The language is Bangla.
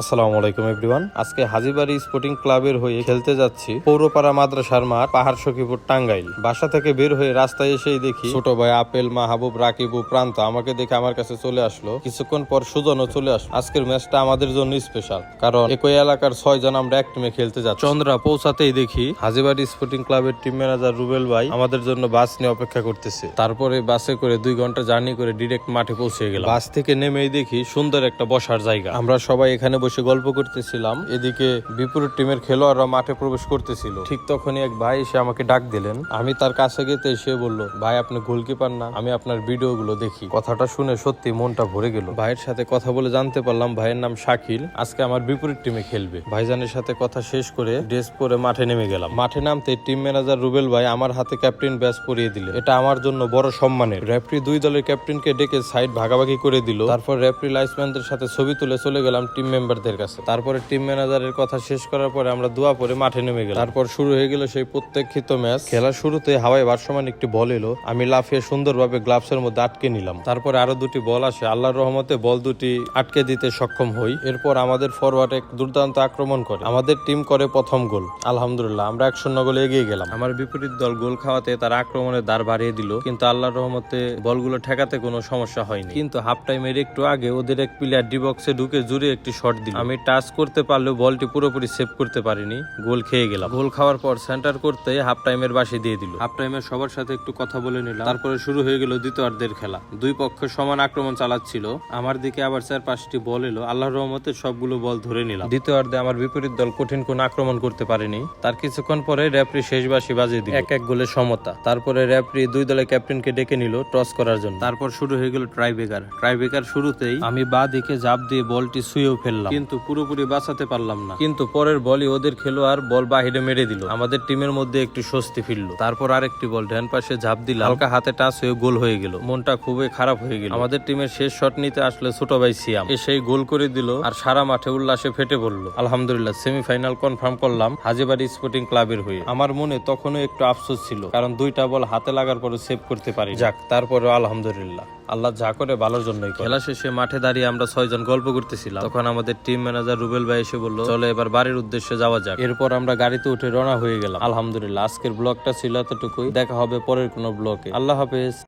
আসসালামু আলাইকুম এভরিওয়ান আজকে হাজিবাড়ি স্পোর্টিং ক্লাবের হয়ে খেলতে যাচ্ছি পৌরপাড়া মাদ্রাসার মাঠ, পাহাড় সখীপুর, টাঙ্গাইল। বাসা থেকে বের হয়ে রাস্তায় এসেই দেখি ছোট ভাই আপেল, মাহবুব, রাকিব, প্রান্ত। আমাকে দেখে আমার কাছে চলে আসলো। কিছুক্ষণ পর সুজনও চলে আসলো। আজকের ম্যাচটা আমাদের জন্য স্পেশাল কারণ একই এলাকার ছয় জন আমরা এক টিমে খেলতে যাচ্ছি। চন্দ্রা পৌঁছাতেই দেখি হাজিবাড়ি স্পোর্টিং ক্লাবের টিম ম্যানেজার রুবেল ভাই আমাদের জন্য বাস নিয়ে অপেক্ষা করতেছে। তারপরে বাসে করে দুই ঘণ্টা জার্নি করে ডিরেক্ট মাঠে পৌঁছে গেলাম। বাস থেকে নেমেই দেখি সুন্দর একটা বসার জায়গা। আমরা সবাই এখানে বসে গল্প করতেছিলাম। এদিকে বিপরীত টিমের খেলোয়াড়রা মাঠে প্রবেশ করতেছিল। ঠিক তখনই এক ভাই এসে আমাকে ডাক দিলেন। আমি তার কাছে গেতে সে বলল, ভাই, আপনি গোলকিপার না, আমি আপনার ভিডিও গুলো দেখি। কথাটা শুনে সত্যি মনটা ভরে গেল। ভাইয়ের সাথে কথা বলে জানতে পারলাম ভাইয়ের নাম শাকিল। আজকে আমার বিপরীত টিমে খেলবে। ভাইজানের সাথে কথা শেষ করে ড্রেস পরে মাঠে নেমে গেলাম। মাঠে নামতে টিম ম্যানেজার রুবেল ভাই আমার হাতে ক্যাপ্টেন ব্যাস পরিয়ে দিলেন। এটা আমার জন্য বড় সম্মানের। রেফারি দুই দলের ক্যাপ্টেনকে ডেকে সাইড ভাগাভাগি করে দিল। তারপর রেফারি লাইসম্যানদের সাথে ছবি তুলে চলে গেলাম টিম মেম্বারদের কাছে। তারপরে টিম ম্যানেজারের কথা শেষ করার পরে আমরা দোয়া পরে মাঠে নেমে গেলাম। তারপর শুরু হয়ে গেল সেই প্রত্যেক্ষিত ম্যাচ খেলা শুরুতে হাওয়ায় ভারসমান একটি বল এলো। আমি লাফিয়ে সুন্দরভাবে গ্লাভসের মধ্যে আটকে নিলাম। তারপরে আরও দুটি বল আসে। আল্লাহর রহমতে বল দুটি আটকে দিতে সক্ষম হই। এরপর আমাদের ফরওয়ার্ড এক দুর্দান্ত আক্রমণ করে। আমাদের টিম করে প্রথম গোল। আলহামদুলিল্লাহ, আমরা এক শূন্য গোলে এগিয়ে গেলাম। আমার বিপরীত দল গোল খাওয়াতে তার আক্রমণের দ্বার বাড়িয়ে দিল। কিন্তু আল্লাহর রহমতে বলগুলো ঠেকাতে কোনো সমস্যা হয়নি। কিন্তু হাফ টাইমের একটু আগে ওদের এক প্লেয়ার ডি বক্সে ঢুকে জুড়ে একটি শট দিল। আমি টাচ করতে পারলেও বলটি পুরোপুরি সেভ করতে পারিনি গোল খেয়ে গেলাম। গোল খাওয়ার পর সেন্টার করতে হাফ টাইমের বাসি দিয়ে দিল। হাফ টাইমের সবার সাথে একটু কথা বলে নিলাম। তারপরে শুরু হয়ে গেল দ্বিতীয়ার্ধের খেলা। দুই পক্ষ সমান আক্রমণ চালাচ্ছিল। আমার দিকে আবার চার পাঁচটি বল এলো। আল্লাহর রহমতে সবগুলো বল ধরে নিলাম। দ্বিতীয়ার্ধে আমার বিপরীত দল কঠিন কোন আক্রমণ করতে পারেনি। তার কিছুক্ষণ পরে রেফরি শেষ বাসি বাজিয়ে দিল। এক এক গোলে সমতা। তারপরে রেফরি দুই দলের ক্যাপ্টেনকে ডেকে নিল টস করার জন্য। তারপর শুরু হয়ে গেল ট্রাইবেকার ট্রাইবেকার শুরুতেই আমি বা দিকে জাপ দিয়ে বলটি শুয়েও ফেললাম। কিন্তু পুরোপুরি বাঁচাতে পারলাম না। কিন্তু পরের বলই ওদের খেলোয়াড় বল বাহিরে মেরে দিল। আমাদের টিমের মধ্যে একটু স্বস্তি ফিরলো। তারপর আরেকটি বল ডান পাশে ঝাঁপ দিলাম। হালকা হাতে টাচ হয়ে গোল হয়ে গেল। মনটা খুবই খারাপ হয়ে গেল। আমাদের টিমের শেষ শট নিতে আসলে ছোট ভাই সিয়াম। এসেই গোল করে দিল আর সারা মাঠে উল্লাসে ফেটে পড়ল। আলহামদুলিল্লাহ সেমিফাইনাল কনফার্ম করলাম হাজিবাড়ি স্পোর্টিং ক্লাবের হয়ে। আমার মনে তখনও একটু আফসোস ছিল কারণ দুইটা বল হাতে লাগার পরে সেভ করতে পারি যাক তারপরে আলহামদুলিল্লাহ। আল্লাহ যা করে ভালোর জন্যই খেলা শেষে মাঠে দাঁড়িয়ে আমরা ছয়জন গল্প করতেছিলাম। তখন আমাদের টিম ম্যানেজার রুবেল ভাই এসে বলল চলো এবার বাড়ির উদ্দেশ্যে যাওয়া যাক। এরপর আমরা গাড়িতে উঠে রওনা হয়ে গেলাম। আলহামদুলিল্লাহ আজকের ব্লগটা ছিল এতটুকুই। দেখা হবে পরের কোনো ব্লগে। আল্লাহ হাফেজ।